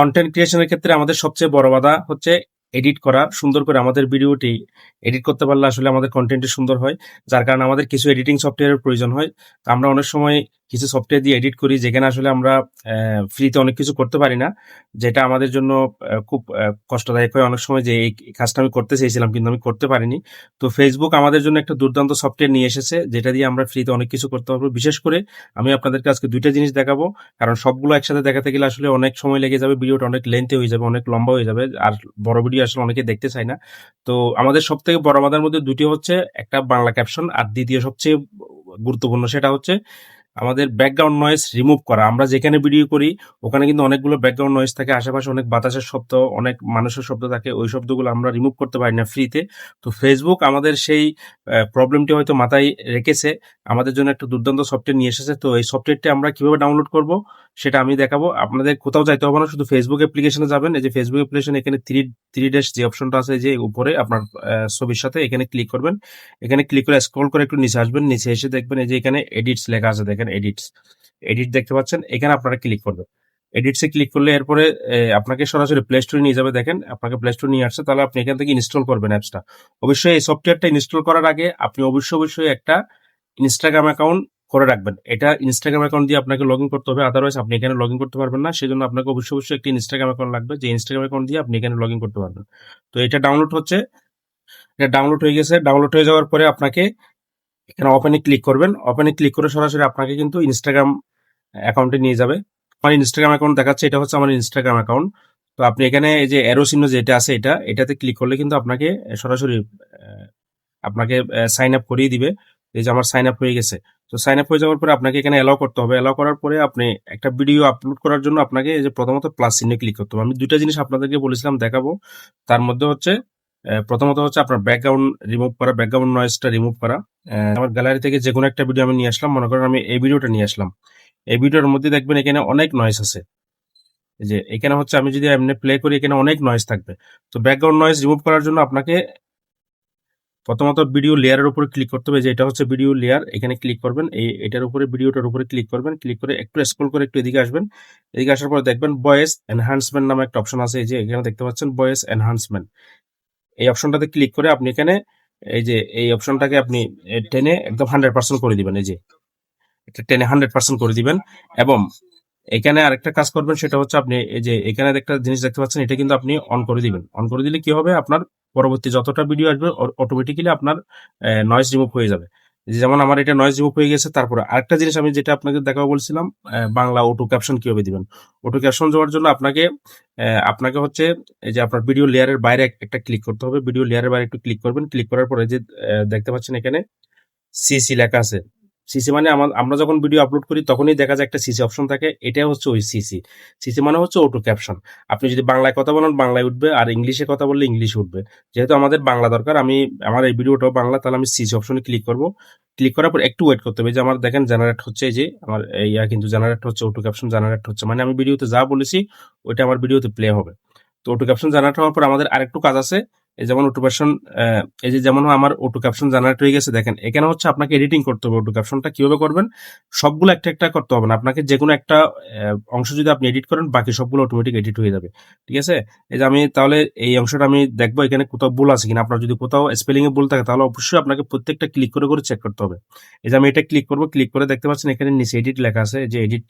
Content ক্রিয়েশনের ক্ষেত্রে আমাদের সবচেয়ে বড় বাধা হচ্ছে এডিট করা, সুন্দর করে আমাদের ভিডিওটি এডিট করতে পারলে আসলে আমাদের কন্টেন্টটি সুন্দর হয়, যার কারণে আমাদের কিছু এডিটিং সফটওয়্যারের প্রয়োজন হয়। আমরা অনেক সময় কিছু সফটওয়্যার দিয়ে এডিট করি, যেখানে আসলে আমরা ফ্রিতে অনেক কিছু করতে পারি না, যেটা আমাদের জন্য খুব কষ্টদায়ক হয়। অনেক সময় যে এই কাজটা আমি করতে চেয়েছিলাম কিন্তু আমি করতে পারিনি। তো ফেসবুক আমাদের জন্য একটা দুর্দান্ত সফটওয়্যার নিয়ে এসেছে, যেটা দিয়ে আমরা ফ্রিতে অনেক কিছু করতে পারব। বিশেষ করে আমি আপনাদেরকে আজকে দুইটা জিনিস দেখাবো, কারণ সবগুলো একসাথে দেখাতে গেলে আসলে অনেক সময় লেগে যাবে ভিডিওটা অনেক লেন্থে হয়ে যাবে, অনেক লম্বা হয়ে যাবে, আর বড় ভিডিও আসলে অনেকে দেখতে চায় না। তো আমাদের সব থেকে বড় বাধার মধ্যে দুটি হচ্ছে, একটা বাংলা ক্যাপশন আর দ্বিতীয় সবচেয়ে গুরুত্বপূর্ণ সেটা হচ্ছে আমাদের ব্যাকগ্রাউন্ড নয়েস রিমুভ করা। আমরা যেখানে ভিডিও করি, ওখানে কিন্তু অনেকগুলো ব্যাকগ্রাউন্ড নয়েস থাকে। আশেপাশে অনেক বাতাসের শব্দ, অনেক মানুষের শব্দ থাকে। ওই শব্দগুলো আমরা রিমুভ করতে পারি না ফ্রিতে তো। ফেসবুক আমাদের সেই প্রবলেমটি হয়তো মাথায় রেখেছে। আমাদের জন্য একটা দুর্দান্ত সফটওয়্যার নিয়ে এসেছে। তো এই সফটওয়্যারটি আমরা কীভাবে ডাউনলোড করব? সেটা আমি দেখাবো। আপনাদের কোথাও যাইতে হবে না, শুধু ফেসবুক অ্যাপ্লিকেশনে যাবেন। এই যে ফেসবুক অ্যাপ্লিকেশন এখানে থ্রি থ্রি ড্যাশ যে অপশনটা আছে যে উপরে আপনার ছবির সাথে এখানে ক্লিক করবেন। এখানে ক্লিক করে স্ক্রল করে একটু নিচে আসবেন। নিচে এসে দেখবেন এই যে এখানে এডিটস লেখা আছে, দেখেন এডিটস এডিট দেখতে পাচ্ছেন, এখানে আপনারা ক্লিক করবেন। এডিটসে ক্লিক করলে এরপরে আপনাকে সরাসরি প্লে স্টোরে নিয়ে যাবে। দেখেন, আপনাকে প্লে স্টোরে নিয়ে আসছে, তাহলে আপনি এখান থেকে ইনস্টল করবেন অ্যাপসটা অবশ্যই এই সফটওয়্যারটা ইনস্টল করার আগে আপনি অবশ্যই অবশ্যই একটা ইনস্টাগ্রাম অ্যাকাউন্ট করে রাখবেন। এটা ইনস্টাগ্রাম অ্যাকাউন্ট দিয়ে আপনাকে লগ ইন করতে হবে। আদারওয়াইজ আপনি এখানে লগ ইন করতে পারবেন না। সেজন্য আপনাকে অবশ্যই অবশ্যই একটি ইনস্টাগ্রাম অ্যাকাউন্ট লাগবে। যে ইনস্টাগ্রাম অ্যাকাউন্ট দিয়ে আপনি এখানে লগ ইন করতে পারবেন। তো এটা ডাউনলোড হচ্ছে। এটা ডাউনলোড হয়ে গেছে। ডাউনলোড হয়ে যাওয়ার পরে আপনাকে এখানে ওপেনে ক্লিক করবেন। ওপেনে ক্লিক করে সরাসরি আপনাকে কিন্তু ইনস্টাগ্রাম অ্যাকাউন্টে নিয়ে যাবে। আমার ইনস্টাগ্রাম অ্যাকাউন্ট দেখাচ্ছে। এটা হচ্ছে আমার ইনস্টাগ্রাম অ্যাকাউন্ট তো আপনি এখানে এই যে অ্যারো চিহ্ন যেটা আছে এটা, এটাতে ক্লিক করলে কিন্তু আপনাকে সরাসরি আপনাকে সাইন আপ করিয়ে দিবে। এই যে আমার সাইন আপ হয়ে গেছে। তো সাইন আপ হয়ে যাওয়ার পরে আপনাকে এখানে অ্যালাউ করতে হবে। অ্যালাউ করার পরে আপনি একটা ভিডিও আপলোড করার জন্য আপনাকে যে প্রথমত প্লাস চিহ্নে ক্লিক করতে হবে। আমি দুইটা জিনিস আপনাদেরকে বলেছিলাম দেখাবো। তার মধ্যে হচ্ছে প্রথমত হচ্ছে আপনার ব্যাকগ্রাউন্ড রিমুভ করা ব্যাকগ্রাউন্ড নয়েজটা রিমুভ করা। আমার গ্যালারি থেকে যে কোনো একটা ভিডিও আমি নিয়ে আসলাম। মনে করেন আমি এই ভিডিওটা নিয়ে আসলাম। এই ভিডিওর মধ্যে দেখবেন এখানে অনেক নয়েজ আছে। যে এখানে হচ্ছে আমি যদি এমনি প্লে করি, এখানে অনেক নয়েজ থাকবে। তো ব্যাকগ্রাউন্ড নয়েজ রিমুভ করার জন্য আপনাকে প্রথমত ভিডিও লেয়ারের উপরে ক্লিক করতে হবে, যে এটা হচ্ছে ভিডিও লেয়ার এখানে ক্লিক করবেন, এই এটার উপরে ভিডিওটার উপরে ক্লিক করবেন ক্লিক করে একটু স্ক্রল করে একটু এদিকে আসবেন, এদিকে আসার পর দেখবেন ভয়েস এনহান্সমেন্ট নামে একটা অপশন আছে, এই যে এখানে দেখতে পাচ্ছেন ভয়েস এনহান্সমেন্ট এই অপশনটাতে ক্লিক করে আপনি এখানে, এই যে এই অপশনটাকে আপনি টেনে একদম হান্ড্রেড পার্সেন্ট করে দিবেন, এই যে, এটা টেনে হান্ড্রেড পার্সেন্ট করে দিবেন, এবং এখানে আরেকটা কাজ করবেন, সেটা হচ্ছে আপনি, এই যে এখানে একটা জিনিস দেখতে পাচ্ছেন, এটা কিন্তু আপনি অন করে দিবেন। অন করে দিলে কি হবে? আপনার পরবর্তী যতটা ভিডিও আসবে অটোমেটিক্যালি আপনার নয়েজ রিমুভ হয়ে যাবে। যেমন আমার এটা নয়েজ রিমুভ হয়ে গেছে, তারপরে আরেকটা জিনিস আমি যেটা আপনাকে দেখাবো বলছিলাম বাংলা অটো ক্যাপশন কীভাবে দিবেন? অটো ক্যাপশন দেওয়ার জন্য আপনাকে আপনাকে হচ্ছে, এই যে আপনার ভিডিও লেয়ারের বাইরে একটা ক্লিক করতে হবে। ভিডিও লেয়ারের বাইরে একটু ক্লিক করবেন। ক্লিক করার পরে যে দেখতে পাচ্ছেন এখানে সিসি লেখা আছে। সিসি মানে আমার যখন ভিডিও আপলোড করি, তখনই দেখা যায় একটা সিসি অপশন থাকে। এটা হচ্ছে ওই সিসি সিসি মানে হচ্ছে অটো ক্যাপশন আপনি যদি বাংলায় কথা বলেন, বাংলায় উঠবে। আর ইংলিশে কথা বললে ইংলিশে উঠবে। যেহেতু আমাদের বাংলা দরকার, আমি, আমার এই ভিডিওটাও বাংলা, তাহলে আমি সিসি অপশনে ক্লিক করব। ক্লিক করার পর একটু ওয়েট করতে হবে। যে আমার দেখেন জেনারেট হচ্ছে যে, আমার ইয়া কিন্তু জেনারেট হচ্ছে অটো ক্যাপশন জেনারেট হচ্ছে। মানে আমি ভিডিওতে যা বলেছি, ওইটা আমার ভিডিওতে প্লে হবে। তো অটো ক্যাপশন জেনারেট হওয়ার পর আমাদের আরেকটু কাজ আছে। যেমন অটো ক্যাপশন এই যে যেমন আমার অটো ক্যাপশন জেনারেট হয়ে গেছে, দেখেন, এখানে হচ্ছে আপনাকে এডিটিং করতে হবে অটো ক্যাপশনটা কীভাবে করবেন? সবগুলো একটা একটা করতে হবে না, আপনাকে যে কোনো একটা অংশ যদি আপনি এডিট করেন, বাকি সবগুলো অটোমেটিক এডিট হয়ে যাবে, ঠিক আছে? এই যে আমি তাহলে এই অংশটা আমি দেখব এখানে কোথাও ভুল আছে কিনা, আপনার যদি কোথাও স্পেলিং এ ভুল থাকে, তাহলে অবশ্যই আপনাকে প্রত্যেকটা ক্লিক করে করে চেক করতে হবে। এই যে আমি এটা ক্লিক করব ক্লিক করে দেখতে পাচ্ছেন এখানে নিচে এডিট লেখা আছে, যে এডিট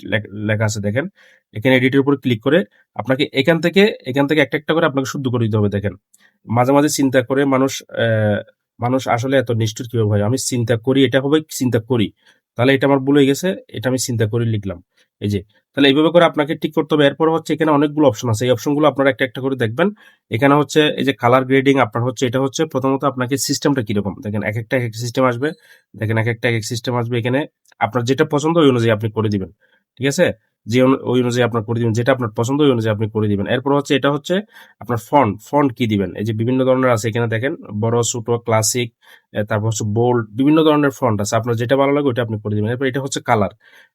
লেখা আছে, দেখেন। এখানে এডিটের উপর ক্লিক করে আপনাকে এখান থেকে এখান থেকে একটা একটা করে আপনাকে শুদ্ধ করে দিতে হবে, দেখেন। মাঝে মাঝে চিন্তা করে মানুষ মানুষ আসলে এত নিষ্ঠুর কীভাবে হয়? আমি চিন্তা করি, এটা হবে চিন্তা করি। তাহলে এটা আমার ভুল হয়ে গেছে, এটা আমি চিন্তা করে লিখলাম। এই যে, তাহলে এইভাবে করে আপনাকে ঠিক করতে হবে। এরপর হচ্ছে এখানে অনেকগুলো অপশন আছে। এই অপশনগুলো আপনারা একটা একটা করে দেখবেন। এখানে হচ্ছে এই যে কালার গ্রেডিং আপনার হচ্ছে, এটা হচ্ছে প্রথমত আপনাকে সিস্টেমটা কীরকম? দেখেন এক একটা এক সিস্টেম আসবে। দেখেন এক একটা এক সিস্টেম আসবে এখানে। আপনার যেটা পছন্দ ওই অনুযায়ী আপনি করে দিবেন। ঠিক আছে? যে ওই অনুযায়ী আপনার করে দিবেন। যেটা আপনার পছন্দ ওই অনুযায়ী আপনি করে দিবেন। এরপর হচ্ছে এটা হচ্ছে আপনার ফন্ট ফন্ট কি দিবেন? এই যে বিভিন্ন ধরনের আছে এখানে দেখেন। বড়, ছোট ক্লাসিক তারপর হচ্ছে বোল্ড বিভিন্ন ধরনের ফন্ট আছে। আপনার যেটা ভালো লাগে ওটা আপনি করে দিবেন। এরপর এটা হচ্ছে কালার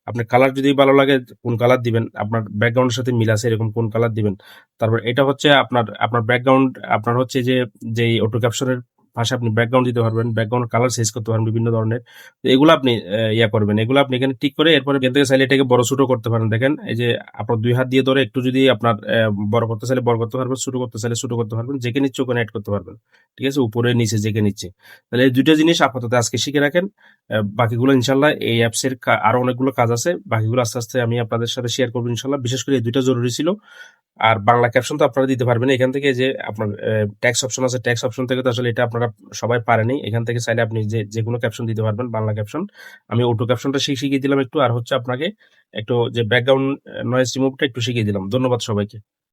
আপনার কালার যদি ভালো লাগে কোন কালার দিবেন, আপনার ব্যাকগ্রাউন্ডের সাথে মিল আছে এরকম কোন কালার দিবেন। তারপর এটা হচ্ছে আপনার আপনার ব্যাকগ্রাউন্ড আপনার হচ্ছে যে, যেই অটো ক্যাপশনের পাশে আপনি ব্যাকগ্রাউন্ড দিতে পারবেন ব্যাকগ্রাউন্ড কালার চেঞ্জ করতে পারবেন বিভিন্ন ধরনের। তো এগুলো আপনি ইয়া করবেন। এগুলো আপনি এখানে টিক করে এরপরে এখান থেকে চাইলে এটাকে বড় ছোট করতে পারেন। দেখেন, এই যে আপনার দুই হাত দিয়ে ধরে একটু যদি আপনার বড় করতে চাইলে বড় করতে পারবেন, ছোট করতে চাইলে ছোট করতে পারবেন যেখানে নিচ্ছে ওখানে অ্যাড করতে পারবেন। ঠিক আছে? উপরে, নিচে যেখানে নিচ্ছে। তাহলে এই দুইটা জিনিস আপাতত আজকে শিখে রাখেন। বাকিগুলো ইনশাল্লাহ এই অ্যাপসের আরও অনেকগুলো কাজ আছে। বাকিগুলো আস্তে আস্তে আমি আপনাদের সাথে শেয়ার করব ইনশাল্লাহ বিশেষ করে এই দুইটা জরুরি ছিল। আর বাংলা ক্যাপশন তো আপনারা দিতে পারবেন। এখান থেকে যে আপনার ট্যাক্স অপশন আছে ট্যাক্স অপশন থেকে তো আসলে এটা আপনারা সবাই পারেনি। এখান থেকে চাইলে আপনি যে যে কোনো ক্যাপশন দিতে পারবেন, বাংলা ক্যাপশন আমি অটো ক্যাপশনটা শিখ- শিখিয়ে দিলাম একটু, আর হচ্ছে আপনাকে একটু যে ব্যাকগ্রাউন্ড নয়েজ রিমুভটা একটু শিখিয়ে দিলাম। ধন্যবাদ সবাইকে।